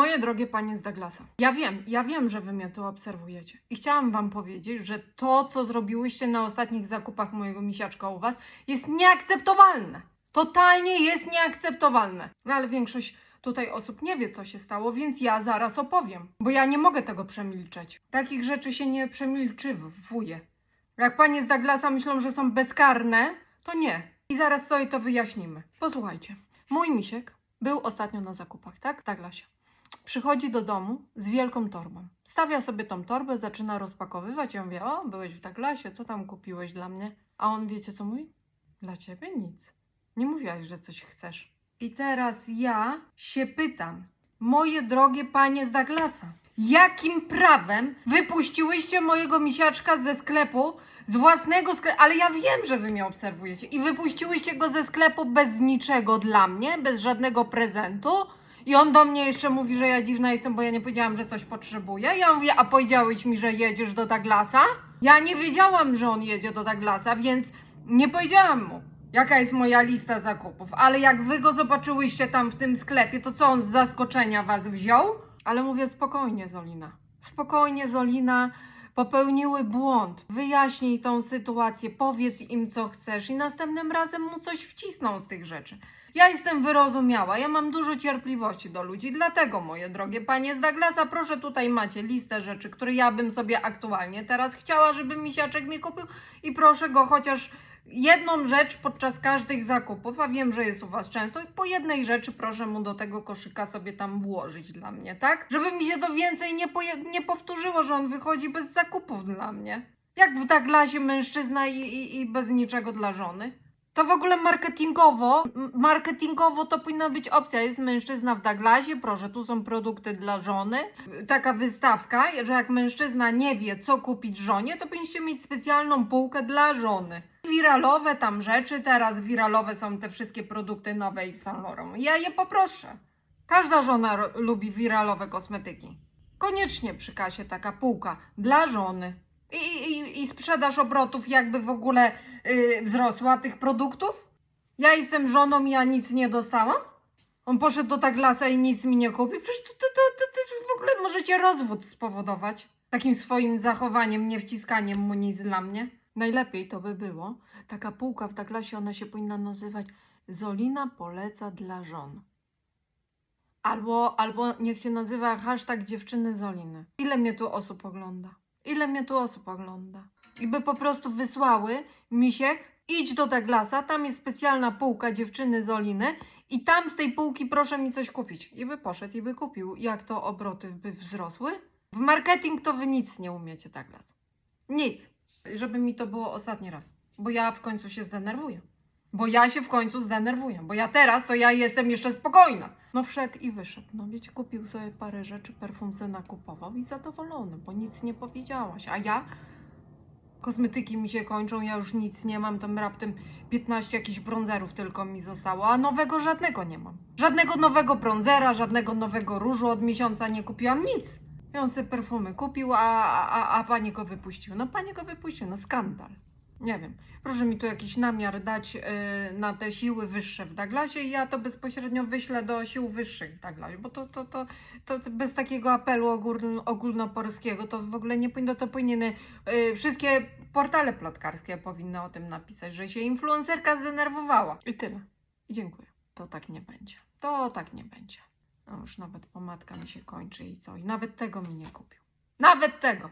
Moje drogie panie z Douglasa, ja wiem, ja wiem, że wy mnie tu obserwujecie. I chciałam wam powiedzieć, że to, co zrobiłyście na ostatnich zakupach mojego misiaczka u was, jest nieakceptowalne. Totalnie jest nieakceptowalne. No ale większość tutaj osób nie wie, co się stało, więc ja zaraz opowiem. Bo ja nie mogę tego przemilczeć. Takich rzeczy się nie przemilczywuje. Jak panie z Douglasa myślą, że są bezkarne, to nie. I zaraz sobie to wyjaśnimy. Posłuchajcie. Mój misiek był ostatnio na zakupach, tak? Douglasie. Przychodzi do domu z wielką torbą. Stawia sobie tą torbę, zaczyna rozpakowywać. Ja mówię, o, byłeś w Douglasie, co tam kupiłeś dla mnie? A on, wiecie co mówi? Dla ciebie nic. Nie mówiłaś, że coś chcesz. I teraz ja się pytam, moje drogie panie z Douglasa, jakim prawem wypuściłyście mojego misiaczka ze sklepu, z własnego sklepu, ale ja wiem, że wy mnie obserwujecie i wypuściłyście go ze sklepu bez niczego dla mnie, bez żadnego prezentu i on do mnie jeszcze mówi, że ja dziwna jestem, bo ja nie powiedziałam, że coś potrzebuję. Ja mówię, a powiedziałeś mi, że jedziesz do Douglasa? Ja nie wiedziałam, że on jedzie do Douglasa, więc nie powiedziałam mu, jaka jest moja lista zakupów. Ale jak wy go zobaczyłyście tam w tym sklepie, to co on z zaskoczenia was wziął? Ale mówię spokojnie, Zolina. Spokojnie, Zolina. Popełniły błąd. Wyjaśnij tą sytuację, powiedz im, co chcesz, i następnym razem mu coś wcisną z tych rzeczy. Ja jestem wyrozumiała, ja mam dużo cierpliwości do ludzi, dlatego, moje drogie panie z Douglasa, proszę tutaj macie listę rzeczy, które ja bym sobie aktualnie teraz chciała, żeby misiaczek mi kupił i proszę go chociaż jedną rzecz podczas każdych zakupów, a wiem, że jest u Was często, i po jednej rzeczy proszę mu do tego koszyka sobie tam włożyć dla mnie, tak? Żeby mi się to więcej nie, nie powtórzyło, że on wychodzi bez zakupów dla mnie. Jak w Douglasie mężczyzna i, i, i bez niczego dla żony. To w ogóle marketingowo, marketingowo to powinna być opcja. Jest mężczyzna w Douglasie, proszę, tu są produkty dla żony. Taka wystawka, że jak mężczyzna nie wie, co kupić żonie, to powinniście mieć specjalną półkę dla żony. Wiralowe tam rzeczy, teraz wiralowe są te wszystkie produkty nowe i w Saint Laurent. Ja je poproszę. Każda żona lubi wiralowe kosmetyki. Koniecznie przy kasie taka półka dla żony. I, i, i sprzedaż obrotów jakby w ogóle yy, wzrosła tych produktów? Ja jestem żoną i ja nic nie dostałam? On poszedł do Douglasa i nic mi nie kupił? Przecież to, to, to, to w ogóle możecie rozwód spowodować. Takim swoim zachowaniem, nie wciskaniem mu nic dla mnie. Najlepiej to by było. Taka półka w Douglasie, ona się powinna nazywać Zolina poleca dla żon. Albo, albo niech się nazywa hashtag dziewczyny Zoliny. Ile mnie tu osób ogląda? Ile mnie tu osób ogląda? I by po prostu wysłały misiek, idź do Douglasa, tam jest specjalna półka dziewczyny Zoliny i tam z tej półki proszę mi coś kupić. I by poszedł i by kupił. Jak to obroty by wzrosły? W marketing to wy nic nie umiecie, Douglas. Nic. Żeby mi to było ostatni raz. Bo ja w końcu się zdenerwuję. Bo ja się w końcu zdenerwuję. Bo ja teraz to ja jestem jeszcze spokojna. No wszedł i wyszedł. No wiecie, kupił sobie parę rzeczy, perfum se nakupował i zadowolony, bo nic nie powiedziałaś. A ja? Kosmetyki mi się kończą, ja już nic nie mam, tam raptem 15 jakichś bronzerów tylko mi zostało, a nowego żadnego nie mam. Żadnego nowego bronzera, żadnego nowego różu od miesiąca nie kupiłam, nic. I on sobie perfumy kupił, a, a, a pani go wypuścił. No pani go wypuścił, no skandal. Nie wiem. Proszę mi tu jakiś namiar dać yy, na te siły wyższe w Douglasie i ja to bezpośrednio wyślę do sił wyższych w Douglasie, bo to, to, to, to bez takiego apelu ogóln, ogólnopolskiego to w ogóle nie powinno, to powinny yy, wszystkie portale plotkarskie powinny o tym napisać, że się influencerka zdenerwowała. I tyle. I dziękuję. To tak nie będzie. To tak nie będzie. No już nawet pomadka mi się kończy i co? I nawet tego mi nie kupił. Nawet tego.